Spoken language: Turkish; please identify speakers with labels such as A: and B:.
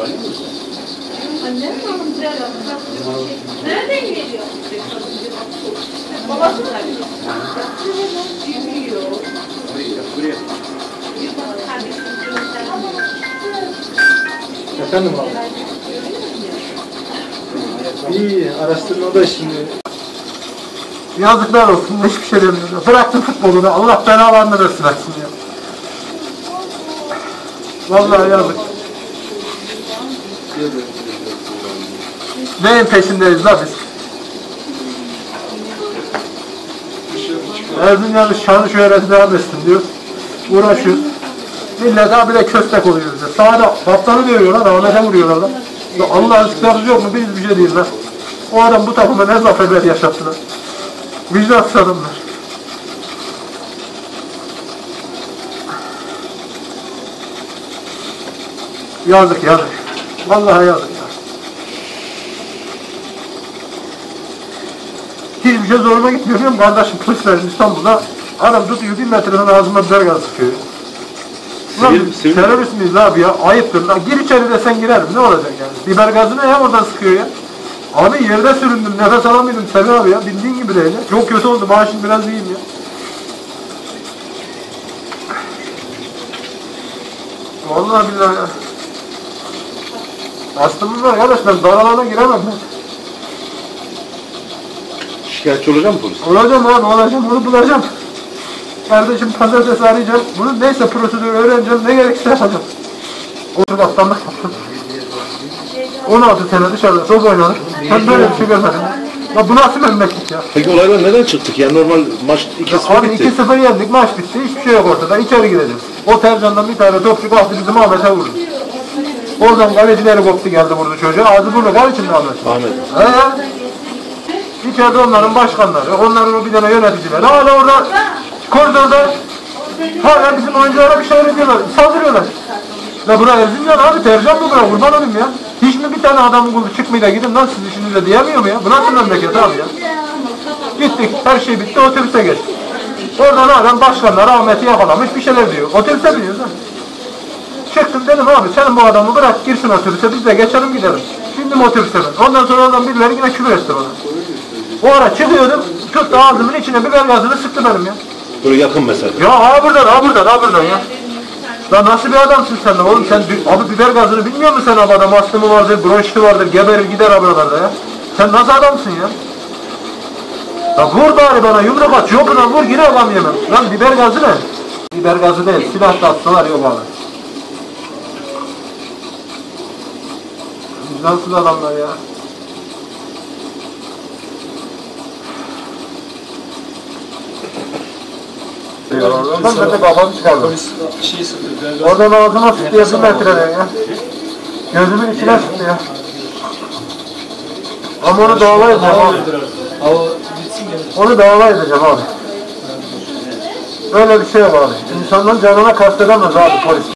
A: Annem Nereden geliyor? Babası mı? Bilmiyor.
B: Efendim abi. İyi, araştırmada şimdi. Yazıklar olsun, hiçbir şey demiyorum. Bıraktım futbolu da, Allah belalarını versin ya. Vallahi yazık. Neyin peşindeyiz la biz? Erzincan'ın şanı şöhreti devam etsin diyor. Uğraşıyoruz. Millet daha bile köstek oluyor bize. Sağda kaptanı dövüyorlar, Ahmet'e vuruyorlar lan. Allah'ın sıkıntı yok mu? Biz bir şey değil lan. O adam bu takıma ne zaferler yaşattılar. Vicdansız adamlar. Yazık yazık. Vallahi yazık ya. Hiçbir şey zoruma gitmiyor biliyor musun? Kardeşim polislerin İstanbul'da adam tutuyor bir metreden ağzıma biber gazı sıkıyor. Ulan
C: Sivil- sivil-
B: terörist miyiz abi ya? Ayıptır lan. Gir içeri desen girerim. Ne olacak yani? Biber gazı ne ya oradan sıkıyor ya? Abi yerde süründüm. Nefes alamıyordum. Semih abi ya. Bildiğin gibi değil ya. Çok kötü oldu. Maaşım biraz iyiyim ya. Vallahi billahi ya. Aslımız var arkadaş. Ben dar alana giremem.
C: Şikayetçi olacak mı polis?
B: Olacağım abi olacağım. Onu bulacağım. Kardeşim pazartesi arayacağım. Bunu neyse prosedürü öğreneceğim. Ne gerekirse yapacağım. Otur aslanlık yaptım. 16 sene dışarıda top oynadık. Ben böyle bir şey görmedim. Ya bu nasıl memleket ya?
C: Peki olaylar neden çıktık? Yani normal maç 2-0
B: Abi
C: bitti.
B: 2-0 yendik, maç bitti. Hiçbir şey yok ortada. İçeri gireceğiz. O Tercan'dan bir tane topçu baktı bizim Ahmet'e vurdu. Oradan kalecileri koptu geldi vurdu çocuğa. Ağzı burnu var içinde Ahmet.
C: Ahmet.
B: He. İçeride onların başkanları, onların o bir tane yöneticileri. Hala orada koridorda hala bizim oyunculara bir şeyler ediyorlar, saldırıyorlar. La bura Erzincan abi, Tercan mı bura? Kurban olayım ya. Hiç mi bir tane adamın kulu çıkmayı da gidin lan siz işinize diyemiyor mu ya? Bu nasıl memleket abi ya? Gittik, her şey bitti, otobüse geçtik. Oradan adam başkanları Ahmet'i yakalamış, bir şeyler diyor. Otobüse biniyoruz ha. Çıktım dedim abi senin bu adamı bırak girsin otobüse biz de geçelim gidelim. Bindim otobüse ben. Ondan sonra oradan birileri yine küfür etti bana. O ara çıkıyordum, tuttu ağzımın içine biber gazını sıktı benim ya.
C: Böyle yakın mesafe.
B: Ya ha buradan, ha buradan, ha buradan ya. Lan nasıl bir adamsın sen de oğlum sen bi- abi biber gazını bilmiyor musun sen abi adam astımı vardır, bronşiti vardır, geberir gider abi oralarda ya. Sen nasıl adamsın ya? Ya vur bari bana yumruk at, yok lan vur yine adam yemem. Lan biber gazı ne? Biber gazı değil, silah da atsalar yok abi. Vicdansız adamlar ya. Oradan ben de kafamı çıkardım.
D: şey.
B: Oradan ağzıma sıktı ya bir metreden ya. Gözümün içine sıktı ya. Ama onu dava edeceğim abi. Onu dava edeceğim abi. Böyle bir şey var abi. İnsanların canına kastedemez abi polis.